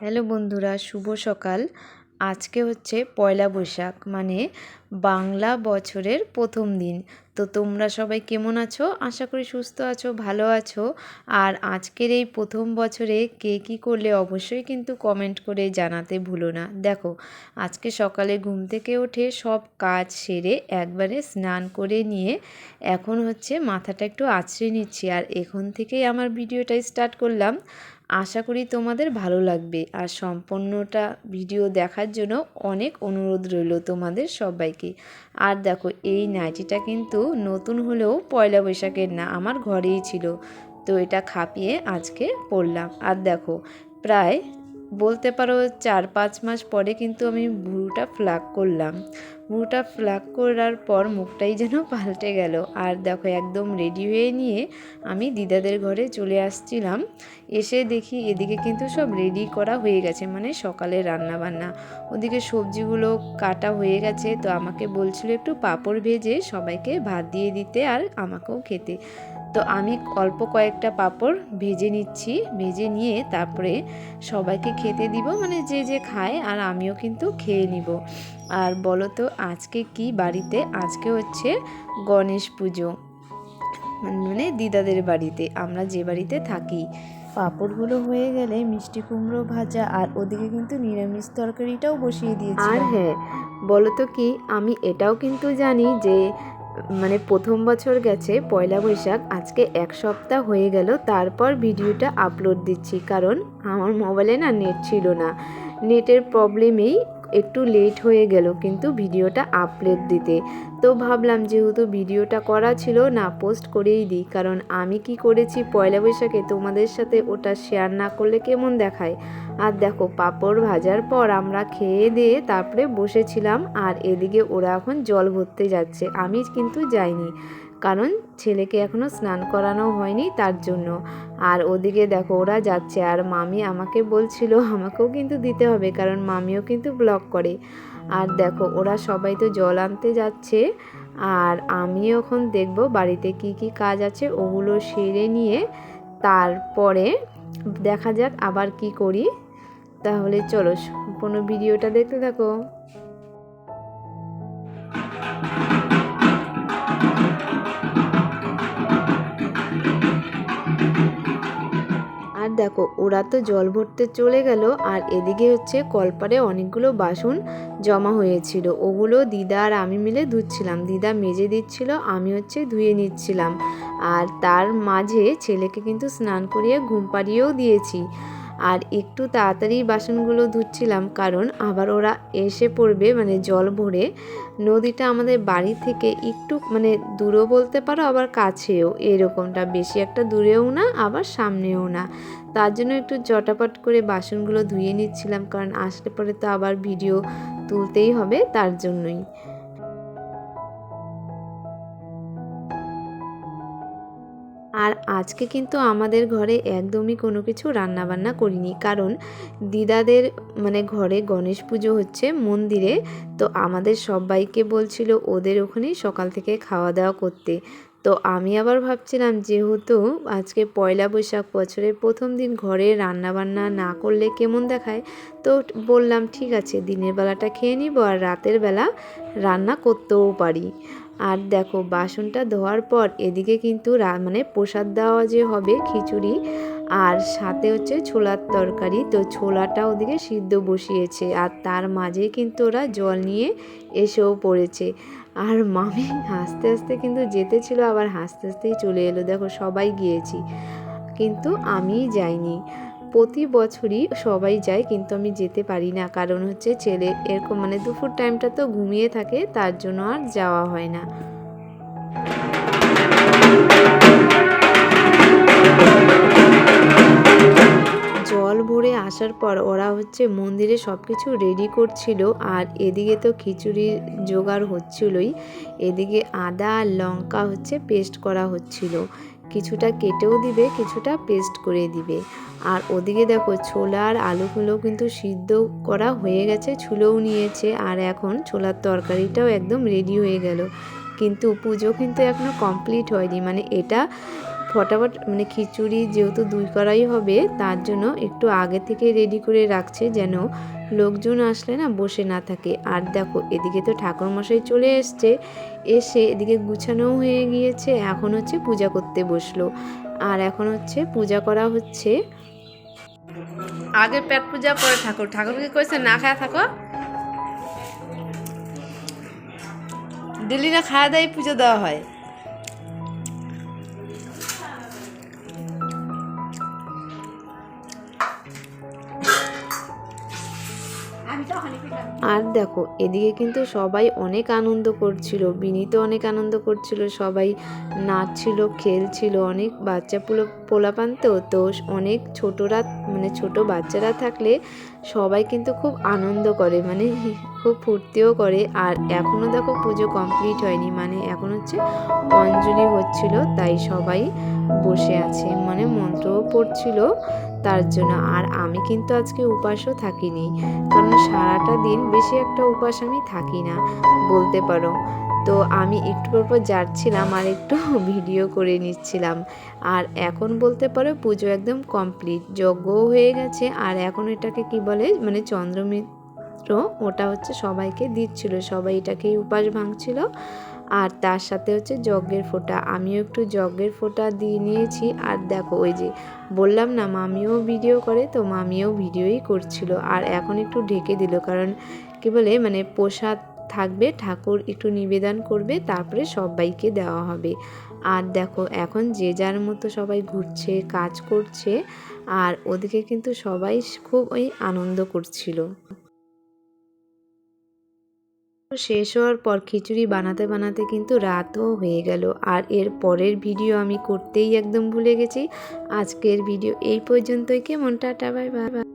Hello বন্ধুরা শুভ সকাল। আজকে হচ্ছে পয়লা বৈশাখ মানে বাংলা বছরের প্রথম দিন। তো তোমরা সবাই কেমন আছো? আশা করি সুস্থ আছো, ভালো আছো। আর আজকের এই প্রথম বছরে কে কী করলে অবশ্যই কিন্তু কমেন্ট করে জানাতে ভুলো না। দেখো, আজকে সকালে ঘুম থেকে উঠে সব কাজ সেরে একবারে স্নান করে নিয়ে এখন হচ্ছে মাথাটা একটু আছড়ে নিচ্ছি। আর এখন থেকেই আমার ভিডিওটা স্টার্ট করলাম। আশা করি তোমাদের ভালো লাগবে। আর সম্পূর্ণটা ভিডিও দেখার জন্য অনেক অনুরোধ রইল তোমাদের সবাইকে। আর দেখো, এই নাইটিটা কিন্তু নতুন হলেও পয়লা বৈশাখের না, আমার ঘরেই ছিল। তো এটা খাপিয়ে আজকে পড়লাম আর দেখো, প্রায় বলতে পারো চার পাঁচ মাস পরে কিন্তু আমি ভুরুটা ফ্লাক করলাম। ভুরুটা ফ্লাক করার পর মুখটাই যেন পাল্টে গেল। আর দেখো একদম রেডি হয়ে নিয়ে আমি দিদাদের ঘরে চলে আসছিলাম। এসে দেখি এদিকে কিন্তু সব রেডি করা হয়ে গেছে মানে সকালে রান্না বান্না ওদিকে সবজিগুলো কাটা হয়ে গেছে, তো আমাকে বলছিল একটু পাঁপড় ভেজে সবাইকে ভাত দিয়ে দিতে আর আমাকেও খেতে। তো আমি অল্প কয়েকটা পাঁপড় ভেজে নিচ্ছি, ভেজে নিয়ে তারপরে সবাইকে খেতে দিব মানে যে যে খায় আর আমিও কিন্তু খেয়ে নিব। আর বলো তো আজকে কি বাড়িতে? আজকে হচ্ছে গণেশ পুজো। মানে দিদাদের বাড়িতে, আমরা যে বাড়িতে থাকি। পাঁপড়গুলো হয়ে গেলে মিষ্টি কুমড়ো ভাজা আর ওদিকে কিন্তু নিরামিষ তরকারিটাও বসিয়ে দিয়েছি আর হ্যাঁ বলো তো কি, আমি এটাও কিন্তু জানি যে মানে প্রথম বছর গেছে, পয়লা বৈশাখ, আজকে এক সপ্তাহ হয়ে গেল, তারপর ভিডিওটা আপলোড দিচ্ছি। কারণ আমার মোবাইলে না নেট ছিল না। নেটের প্রবলেমেই একটু লেট হয়ে গেল কিন্তু ভিডিওটা আপলোড দিতে। তো ভাবলাম যেহেতু ভিডিওটা করা ছিল না পোস্ট করেই দিই। কারণ আমি কি করেছি, পয়লা বৈশাখে তোমাদের সাথে ওটা শেয়ার না করলে কেমন দেখায়? আর দেখো, পাঁপড় ভাজার পর আমরা খেয়ে দিয়ে তারপরে বসেছিলাম, আর এদিকে ওরা এখন জল ভরতে যাচ্ছে। আমি কিন্তু যাইনি। কারণ ছেলেকে এখনও স্নান করানো হয়নি তার জন্য। আর ওদিকে দেখো, ওরা যাচ্ছে। আর মামি আমাকে বলছিল, আমাকেও কিন্তু দিতে হবে, কারণ মামিও কিন্তু ব্লগ করে। আর দেখো, ওরা সবাই তো জল আনতে যাচ্ছে। আর আমি এখন দেখব বাড়িতে কি কি কাজ আছে, ওগুলো সেরে নিয়ে তারপরে দেখা যাক আবার কি করি। তাহলে চলো, সম্পূর্ণ ভিডিওটা দেখতে থাকো। দেখো, ওরা তো জল ভরতে চলে গেল, আর এদিকে হচ্ছে কলপারে অনেকগুলো বাসন জমা হয়েছিল। ওগুলো দিদা আর আমি মিলে ধুচ্ছিলাম। দিদা মেজে দিচ্ছিল, আমি হচ্ছে ধুয়ে নিচ্ছিলাম। আর তার মাঝে ছেলেকে কিন্তু স্নান করিয়ে ঘুম পাড়িয়েও দিয়েছি। আর একটু তাড়াতাড়ি বাসনগুলো ধুচ্ছিলাম, কারণ আবার ওরা এসে পড়বে মানে জল ভরে। নদীটা আমাদের বাড়ি থেকে একটু মানে দূরও বলতে পারো, আবার কাছেও। এরকমটা, বেশি একটা দূরেও না, আবার সামনেও না। তার জন্য একটু জটাপট করে বাসনগুলো ধুয়ে নিচ্ছিলাম, কারণ আসলে পরে তো আবার ভিডিও তুলতেই হবে, তার জন্যই। আর আজকে কিন্তু আমাদের ঘরে একদমই কোনো কিছু রান্না বান্না করিনি। কারণ দিদাদের মানে ঘরে গণেশ পুজো হচ্ছে মন্দিরে, তো আমাদের সবাইকে বলছিল ওদের ওখানেই সকাল থেকে খাওয়া দাওয়া করতে। তো আমি আবার ভাবছিলাম যেহেতু আজকে পয়লা বৈশাখ বছরের প্রথম দিন ঘরে রান্না বান্না না করলে কেমন দেখায়, তো বললাম, ঠিক আছে, দিনের বেলাটা খেয়ে নিব আর রাতের বেলা রান্না করতেও পারি। আর দেখো, বাসনটা ধোয়ার পর এদিকে কিন্তু মানে প্রসাদ দেওয়া যে হবে খিচুড়ি আর সাথে হচ্ছে ছোলার তরকারি। তো ছোলাটা ওদিকে সিদ্ধ বসিয়েছে আর তার মাঝে কিন্তু ওরা জল নিয়ে এসেও পড়েছে। আর মামি হাসতে হাসতে কিন্তু যেতে ছিল, আবার হাসতে হাসতেই চলে এলো। দেখো, সবাই গিয়েছি। কিন্তু আমি যাইনি। প্রতি বছরই সবাই যায়, কিন্তু আমি যেতে পারি না। কারণ হচ্ছে ছেলে, এরকম মানে দুপুর টাইমটা তো ঘুমিয়ে থাকে, তার জন্য আর যাওয়া হয় না। জল ভরে আসার পর ওরা হচ্ছে মন্দিরে সব কিছু রেডি করছিল, আর এদিকে তো খিচুড়ির জোগাড় হচ্ছিলই। এদিকে আদা আর লঙ্কা হচ্ছে পেস্ট করা হচ্ছিল। কিছুটা কেটেও দিবে, কিছুটা পেস্ট করে দিবে। আর ওদিকে দেখো ছোলা আর আলুগুলো কিন্তু সিদ্ধ করা হয়ে গেছে, ছুলেও নিয়েছে, আর এখন ছোলার তরকারিটাও একদম রেডি হয়ে গেল। কিন্তু পুজো কিন্তু এখনও কমপ্লিট হয়নি মানে এটা ফটাফট মানে খিচুড়ি যেহেতু দুই করাই হবে, তার জন্য একটু আগে থেকে রেডি করে রাখছে যেন লোকজন আসলে না বসে না থাকে। আর দেখো, এদিকে তো ঠাকুরমশাই চলে এসছে। এসে এদিকে গুছানোও হয়ে গিয়েছে। এখন হচ্ছে পূজা করতে বসল। আর এখন হচ্ছে পূজা করা হচ্ছে। আগে পেট পূজা, পরে ঠাকুর। ঠাকুরকে কইছে, না খায়া থাকো দিল্লি না খাওয়া দাওয়াই পুজো দেওয়া হয়। আর দেখো, এদিকে কিন্তু সবাই অনেক আনন্দ করছিল। বিনীত অনেক আনন্দ করছিল, সবাই নাচছিল, খেলছিল, অনেক বাচ্চা পোলা, পোলাপান তো তো অনেক ছোটরা মানে ছোট বাচ্চারা থাকলে সবাই কিন্তু খুব আনন্দ করে মানে খুব ফুর্তিও করে। আর এখনও দেখো পুজো কমপ্লিট হয়নি মানে এখন হচ্ছে অঞ্জলি হচ্ছিল, তাই সবাই বসে আছে মানে মন্ত্রও পড়ছিল তার জন্য। আর আমি কিন্তু আজকে উপাসও থাকিনি কারণ সারাটা দিন বেশি একটা উপাস আমি থাকি না, বলতে পারো। তো আমি একটু পর পর যাচ্ছিলাম আর একটু ভিডিও করে নিচ্ছিলাম। আর এখন বলতে পারো পুজো একদম কমপ্লিট যজ্ঞও হয়ে গেছে। আর এখন এটাকে কি বলে মানে চন্দ্রমিত্র, ওটা হচ্ছে সবাইকে দিচ্ছিল, সবাই এটাকেই উপাস ভাঙছিল। আর তার সাথে হচ্ছে যজ্ঞের ফোঁটা, আমিও একটু যজ্ঞের ফোঁটা দিয়ে নিয়েছি। আর দেখো ওই যে বললাম না, মামিও ভিডিও করে, তো মামিও ভিডিওই করছিল। আর এখন একটু ঢেকে দিল, কারণ কি বলে মানে প্রসাদ থাকবে, ঠাকুর একটু নিবেদন করবে, তারপরে সবাইকে দেওয়া হবে। আর দেখো, এখন যে যার মতো সবাই ঘুরছে, কাজ করছে, আর ওদিকে কিন্তু সবাই খুব ওই আনন্দ করছিল। শেষ হওয়ার পর খিচুড়ি বানাতে বানাতে কিন্তু রাতও হয়ে গেল। আর এর পরের ভিডিও আমি করতেই একদম ভুলে গেছি। আজকের ভিডিও এই পর্যন্তই। কেমন? Tata, bye bye